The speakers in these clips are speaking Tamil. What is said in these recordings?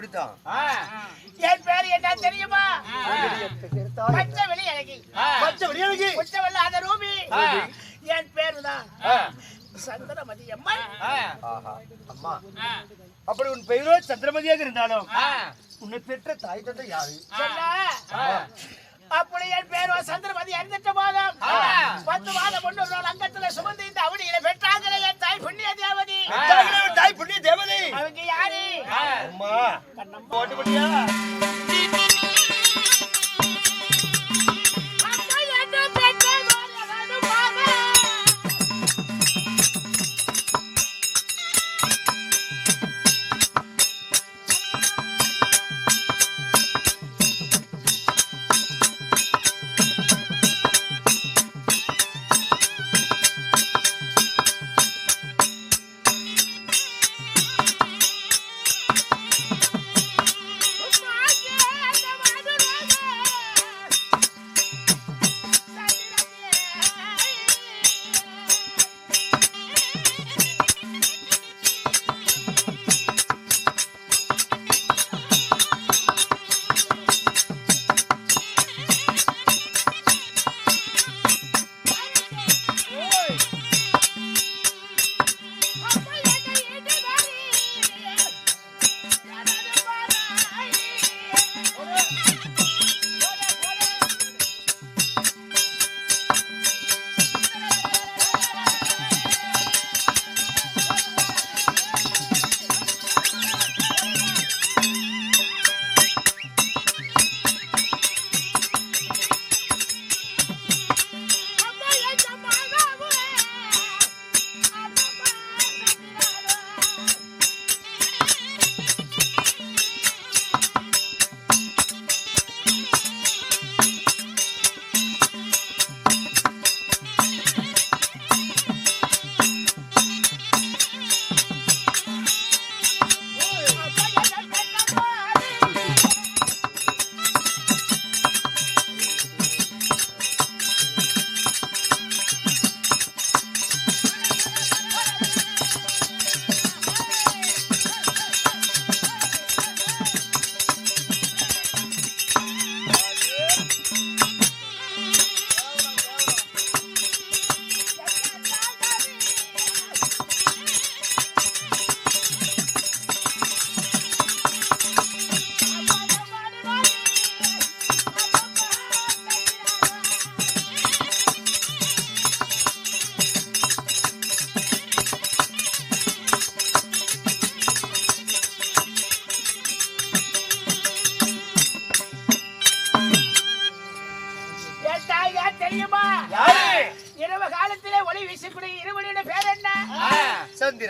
அப்படித்தான். என் பேரு என்ன தெரியுமா? பச்சை வெளி அழகி. பச்சை விடியலுக்கு. உச்ச வெள்ளாத ரூபி. என் பேரு தான் சந்திரமதி அம்மன் ஆஹா, அம்மா. அப்படி உன் பெயரோ சந்திரமதியாக இருந்தாலும் உன்னை பெற்ற தாய் தந்தை யாரு? அப்படி என் பேரு சந்திரமதி அறிந்துட்ட மாதம் பத்து மாதம் முன்னூறு நாள் அங்கத்துல சுமந்து இந்த அவனியில பெற்றாங்களே என் தாய் புண்ணிய தேவதி. தாய் தாய் புண்ணிய தேவதை. அவங்க யாரு? கண்ணம்மா. கண்ணம்மா ஓட்டுப்பட்டியா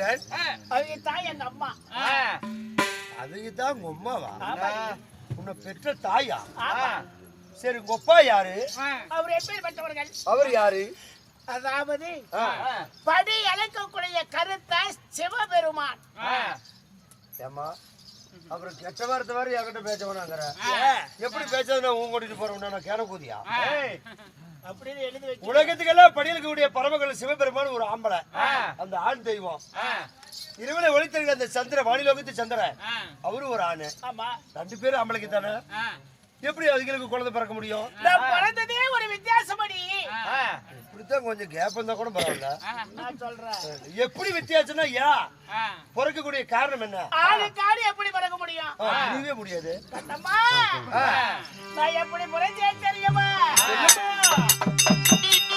அவங்க தாய் எங்க அம்மா. அதுக்கு தான் உங்க அம்மாவா ஆமா. உன்னை பெற்ற தாயா? சரி உங்க அப்பா யாரு? அவர் எப்பேற்பட்டவர்கள்? அவர் யாரு? அதாவது. படி அளக்கக்கூடிய கருத்த சிவபெருமான். ஏம்மா அப்புறம் கெட்ட வார்த்தை வேற என்கிட்ட பேச வேணாங்கிற? எப்படி பேசாத நான் உங்க கூட்டிட்டு போறேன் நான் கேன கூதியா? உலகத்துக்கெல்லாம் படியலுக்கக்கூடிய பரமகள் சிவபெருமான் ஒரு ஆம்பளை. அந்த ஆண் தெய்வம். இருவனை ஒளித்திருக்க அந்த சந்திர வானிலோகத்து சந்திரன். அவரு ஒரு ஆணு. ரெண்டு பேரும் ஆம்பளைக்கு தானே? எப்படி அதுங்களுக்கு குழந்தை பிறக்க முடியும்? பிறந்ததே ஒரு வித்தியாசப்படி இப்படித்தான் கொஞ்சம் கேப் இருந்தா கூட பரவாயில்ல. நான் சொல்றேன். எப்படி வித்தியாசம்னா யா பிறக்கக்கூடிய காரணம் என்ன? ஆளுக்கு ஆளு எப்படி பிறக்க முடியும்? முடியவே முடியாது. நான் எப்படி பிறந்தேன் தெரியுமா? Yeah.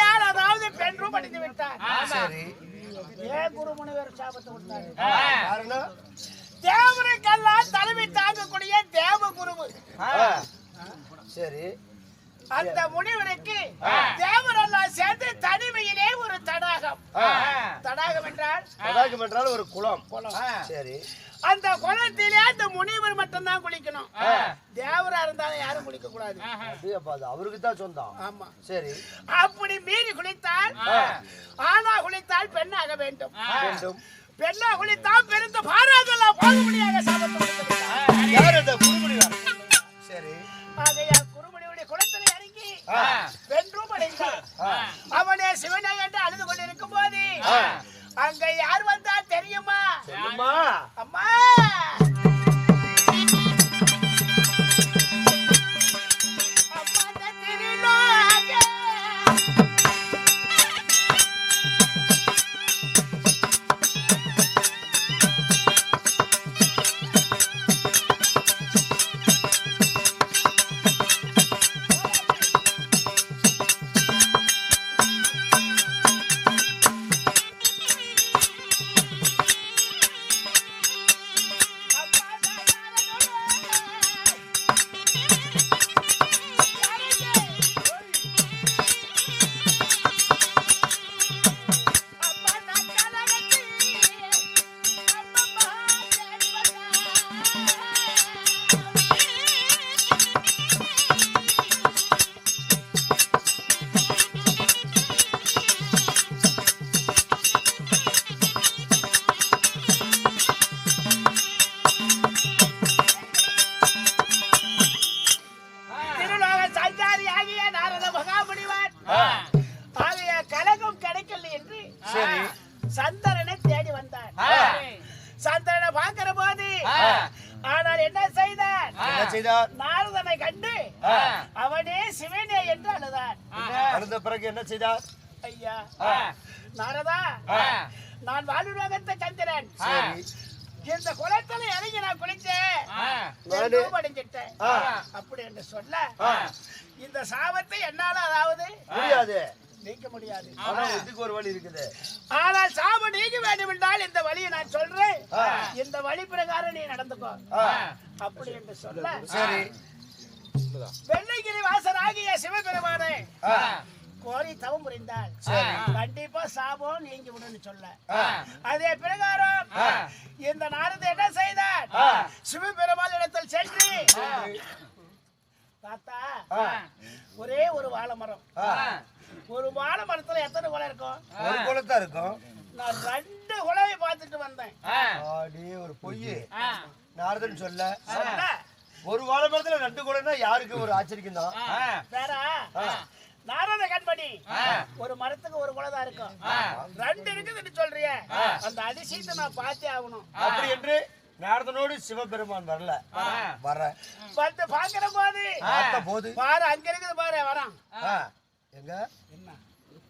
ஆகையால் அதாவது பெண் ரூம் அடைந்து விட்டார். சரி. ஏன் குருமுனிவர் சாபத்தை விட்டாரு காரணம் தேவருக்கெல்லாம் தலைமை தாங்கக்கூடிய தேவ குருவு. சரி. அந்த முனிவருக்கு தேவரெல்லாம் சேர்ந்து தனிமையிலே ஒரு தடாகம். தடாகம் என்றால்? தடாகம் என்றால் ஒரு குளம். குளம். சரி. அந்த குளத்திலே அந்த முனிவர் மட்டும்தான் குளிக்கணும். தேவரா இருந்தாலும் யாரும் குளிக்க கூடாது அவருக்கு தான் சொந்தம். ஆமா. சரி. அப்படி மீறி குளித்தால் ஆணா குளித்தால் பெண்ணாக வேண்டும். வேண்டும். பெண்ணா குளித்தால் பெருந்த பாராதெல்லாம். யார் அந்த குருமுனிவர் சரி. ஆகையால் குருமணியுடைய குளத்தில் இறங்கி ரூபம் அடைந்தார். அவனே சிவனை என்று அழுது கொண்டிருக்கும் போது அங்க யார் வந்தா தெரியுமா? ஆனால் என்ன செய்தார் என்ன செய்தார் நாரதனை கண்டு அவனே சிவனே என்று அழுதார் அழுத பிறகு என்ன செய்தார் ஐயா. நாரதா நான் வாழுலகத்தை சந்திரன். சரி இந்த குளத்துல இறங்கி நான் குளிச்சேன் அடைஞ்சிட்டேன். அப்படி என்று சொல்ல இந்த சாபத்தை என்னால அதாவது முடியாது. நீக்க முடியாது இதுக்கு ஒரு வழி இருக்குது ஆனால் சாபம் நீக்க வேண்டும் என்றால் இந்த வழியை நான் சொல்றேன். இந்த வழி பிரகாரம் நீ நடந்துக்கோ. அப்படி என்று சொல்ல சரி வெள்ளைகிரி வாசராகிய சிவபெருமானே ஆ. கோரி தவம் புரிந்தால் சரி. கண்டிப்பா சாபம் நீங்கி விடுன்னு சொல்ல. அதே பிரகாரம் இந்த நாரத என்ன செய்தார். சிவபெருமான் இடத்தில் சென்று தாத்தா. ஒரே ஒரு வாழை மரம். ஒரு வாழை மரத்துல எத்தனை குலை இருக்கும்? ஒரு குளத்தா இருக்கும். நான் ரெண்டு குலையை பார்த்துட்டு வந்தேன். ஆடி ஒரு பொய் நாரதன் சொல்ல. ஒரு வாழை மரத்துல ரெண்டு குளம்னா யாருக்கு ஒரு ஆச்சரியம் தான் வேற நாரத கண்மணி ஒரு மரத்துக்கு ஒரு குலை தான் இருக்கும். ரெண்டு இருக்குதுன்னு சொல்றியே. அந்த அதிசயத்தை நான் பார்த்தே ஆகணும். அப்படி என்று நாரதனோடு சிவபெருமான் வரல. வர. வந்து பாக்குற போது பார்த்த போது. பாரு அங்க இருக்குது பாரு வரான். ஆ, எங்க? என்ன?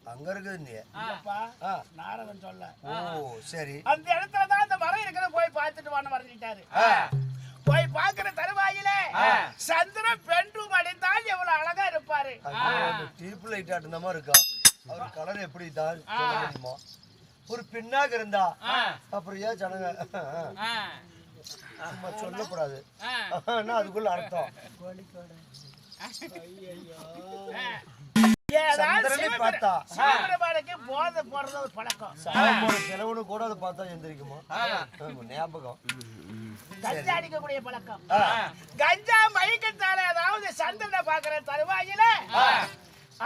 அங்க இருக்குது நீ. நாரதன் சொல்ல. ஓ சரி. அந்த இடத்துல தான் அந்த மரம் இருக்கிற போய் பார்த்துட்டு வான்னு வரைஞ்சிட்டாரு ஆ, போய் பாக்குற தருவாயில சந்திரன் பெண் ரூம் அடைந்தால் எவ்வளவு அழகா இருப்பாரு. டீப் லைட் ஆட்டுன மாதிரி இருக்கா. அவர் கலர் எப்படி தான் சொல்ல ஒரு பெண்ணாக இருந்தா அப்புறம் ஏன் ஜனங்க? சும்மா சொல்லக்கூடாது. ஆனா அதுக்குள்ள அர்த்தம். செலவுன்னு கூட அதை பார்த்தா எந்திரிக்குமா? ஆமா, ஞாபகம். கஞ்சா அடிக்கக்கூடிய பழக்கம். கஞ்சா மயக்கத்தால அதாவது சந்திரனை பாக்குற தருவாயில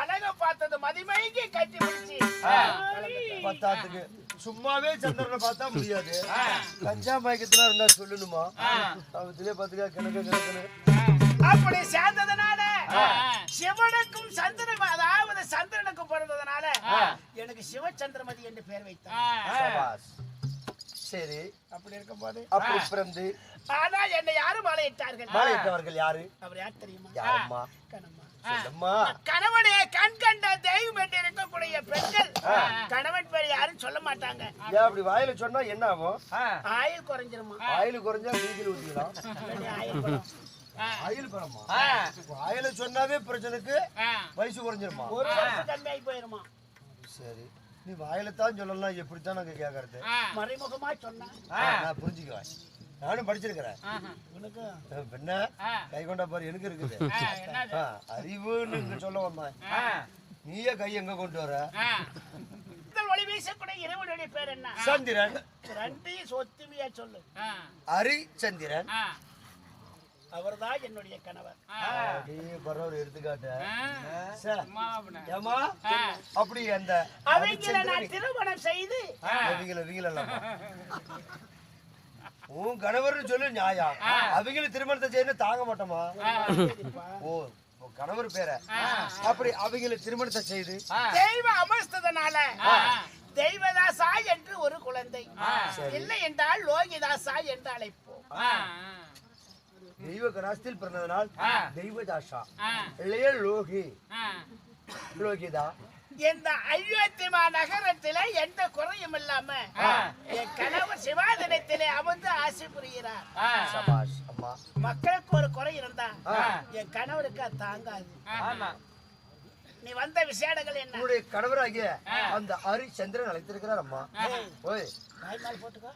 அழக பார்த்தது மதிமயங்கி கட்டி பிடிச்சி. பத்தாத்துக்கு. சும்மாவே சந்திரனை பார்த்தா முடியாது. கஞ்சா மயக்கத்துல இருந்தா சொல்லணுமா? அவத்திலே பாத்துக்கா கிணக்கு கிணக்குன்னு. அப்படி சேர்ந்ததுனால சிவனுக்கும் சந்திரன் அதாவது சந்திரனுக்கும் பிறந்ததுனால எனக்கு சிவச்சந்திரமதி என்று பெயர் வைத்தார். சபாஸ். சரி. அப்படி இருக்கும்போது? அப்படி பிறந்து? ஆனால் என்னை யாரும் மலையிட்டார்கள். மாலையிட்டவர்கள் யாரு? அவர் யார் தெரியுமா? யாரம்மா? கணமா சொல்லம்மா. கணவனே கண் கண்ட தெய்வம் என்று இருக்கக்கூடிய பெண்கள் கணவன் பேர் யாரும் சொல்ல மாட்டாங்க. ஏன் அப்படி வாயில சொன்னா என்ன ஆகும்? ஆயுள் குறைஞ்சிருமா? ஆயில் குறைஞ்சா டீசல் ஊத்திக்கலாம். ஆயில் பரமா ஆ. ஆயில சொன்னாவே பிரச்சனைக்கு. வயசு குறைஞ்சிருமா? ஒரு வருஷம் கம்மியாகி போயிருமா? சரி. நீ வாயிலத்தான் சொல்லலாம் எப்படித்தான் நாங்க கேட்கறது மறைமுகமா சொன்னா. நான் புரிஞ்சுக்குவேன் நானும் படிச்சிருக்கிறேன். என்ன கை கொண்ட பாரு எனக்கு இருக்குது. அறிவுன்னு இங்க சொல்ல வந்தேன். நீயே கை எங்க கொண்டு வர? முதல் ஒளி வீசக்கூடிய இறைவனுடைய பேர் என்ன? சந்திரன். ரெண்டையும் சொத்துமையா சொல்லு. ஹரி சந்திரன் அவர்தான் என்னுடைய கணவர். எடுத்துக்காட்டு. அப்படி அந்த அவங்கள நான் திருமணம் செய்து உன் கணவர்னு சொல்லு நியாயம். அவங்கள திருமணத்தை செய்யணும் தாங்க மாட்டோமா? ஓ கணவர் பேர. அப்படி அவங்கள திருமணத்தை செய்து. தெய்வ அமர்த்ததனால தெய்வதாசா என்று ஒரு குழந்தை. இல்லை என்றால் லோகிதாசா என்று அழைப்போம். தெய்வ கராஸ்தில் பிறந்ததனால் தெய்வதாஷா இல்லையே லோகி. லோகிதா. இந்த அயோத்திமா நகரத்திலே எந்த குறையும் இல்லாம என் கணவர் சிவாதனத்திலே அமர்ந்து ஆசை புரிகிறார். சபாஷ் அம்மா. மக்களுக்கு ஒரு குறை இருந்தா என் கணவருக்கு அது தாங்காது. நீ வந்த விசேடங்கள் என்ன? உன்னுடைய கணவராகிய அந்த ஹரி சந்திரன் அழைத்திருக்கிறார் அம்மா. மேல் போட்டுக்கோ.